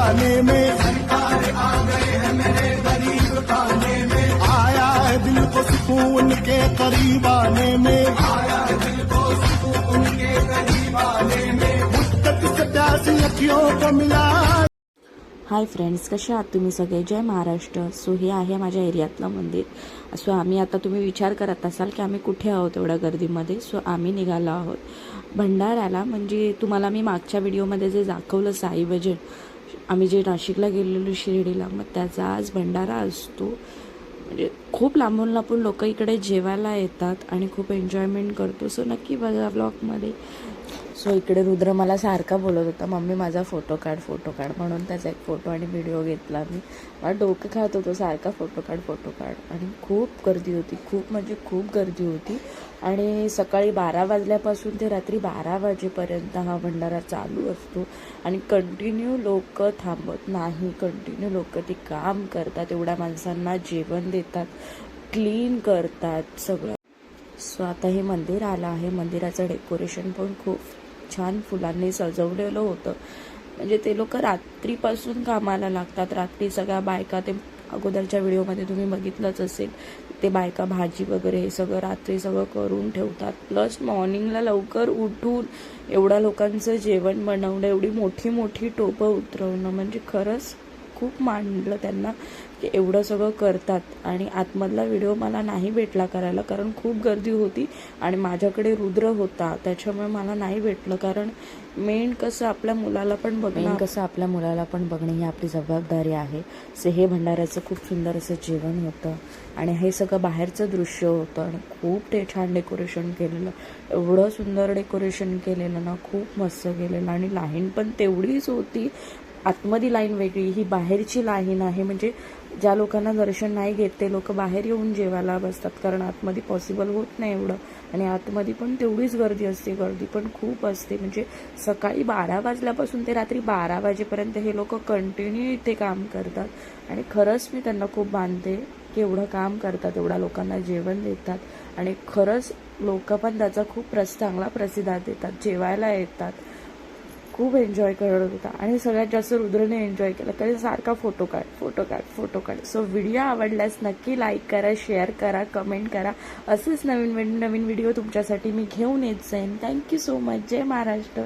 खाने में सरकार आ गए हैं मेरे गरीब खाने में। आया है दिल को सुकून के करीब आने में। आया है दिल को सुकून के करीब आने में। मुद्दत से प्यासी अखियों को मिला हाय फ्रेंड्स कसे आहात तुम्ही सगळे? जय महाराष्ट्र. सो हे आहे माझ्या एरियातलं मंदिर. सो आम्ही आता तुम्ही विचार करत असाल की आम्ही कुठे आहोत एवढ्या गर्दीमध्ये? सो आम्ही निघालो आहोत भंडाऱ्याला. म्हणजे तुम्हाला मी मागच्या व्हिडिओमध्ये जे दाखवलं साई भजन आम्ही जे नाशिकला गेलेलो शिर्डीला मग त्याचा आज भंडारा असतो. म्हणजे खूप लांबून लांबून लोक इकडे जेवायला येतात आणि खूप एन्जॉयमेंट करतो. सो नक्की बघा ब्लॉगमध्ये सो इकडे रुद्र मला सारखा बोलत होता मम्मी माझा फोटो काढ फोटो काढ. म्हणून त्याचा एक फोटो आणि व्हिडिओ घेतला मी. मला डोकं खात होतो सारखा फोटो काढ फोटो काढ. आणि खूप गर्दी होती खूप म्हणजे खूप गर्दी होती. आणि सकाळी बारा वाजल्यापासून ते रात्री बारा वाजेपर्यंत हा भंडारा चालू असतो. आणि कंटिन्यू लोक थांबत नाही. कंटिन्यू लोक ते काम करतात एवढ्या माणसांना जेवण देतात क्लीन करतात सगळं. सो आता हे मंदिर आलं आहे. मंदिराचं डेकोरेशन पण खूप छान फुलांनी सजवलेलं होतं. म्हणजे ते लोक रात्रीपासून कामाला लागतात. रात्री सगळ्या बायका ते अगोदरच्या व्हिडिओमध्ये तुम्ही बघितलंच असेल ते बायका भाजी वगैरे हे सगळं रात्री सगळं करून ठेवतात. प्लस मॉर्निंगला लवकर उठून एवढ्या लोकांचं जेवण बनवणं एवढी मोठी मोठी टोपं उतरवणं म्हणजे खरंच खूप मांडलं त्यांना की एवढं सगळं करतात. आणि आतमधला व्हिडिओ मला नाही भेटला करायला कारण खूप गर्दी होती आणि माझ्याकडे रुद्र होता. त्याच्यामुळे मला नाही भेटलं कारण मेन कसं आपल्या मुलाला पण बघणं कसं आपल्या मुलाला पण बघणं ही आपली जबाबदारी आहे. से हे भंडाऱ्याचं खूप सुंदर असं जेवण होतं. आणि हे सगळं बाहेरचं दृश्य होतं आणि खूप ते छान डेकोरेशन केलेलं. एवढं सुंदर डेकोरेशन केलेलं ना खूप मस्त केलेलं. आणि लाईन पण तेवढीच होती. आतमधी लाईन वेगळी ही बाहेरची लाईन आहे. म्हणजे ज्या लोकांना दर्शन नाही घेत ते लोक बाहेर येऊन जेवायला बसतात. कारण आतमध्ये पॉसिबल होत नाही एवढं. आणि आतमध्ये पण तेवढीच गर्दी असते. गर्दी पण खूप असते. म्हणजे सकाळी बारा वाजल्यापासून ते रात्री बारा वाजेपर्यंत हे लोक कंटिन्यू इथे काम करतात. आणि खरंच मी त्यांना खूप बांधते की एवढं काम करतात एवढ्या लोकांना जेवण देतात. आणि खरंच लोक पण त्याचा खूप प्रस चांगला प्रतिसाद देतात. जेवायला येतात. खूप एन्जॉय करत होता. आणि सगळ्यात जास्त रुद्रने एन्जॉय केला. कारण सारखा फोटो काढ फोटो काढ फोटो काढ. सो व्हिडिओ आवडल्यास नक्की लाईक करा शेअर करा कमेंट करा. असेच नवीन नवीन व्हिडिओ तुमच्यासाठी मी घेऊन येत जाईन. Thank you so much Jai Maharashtra.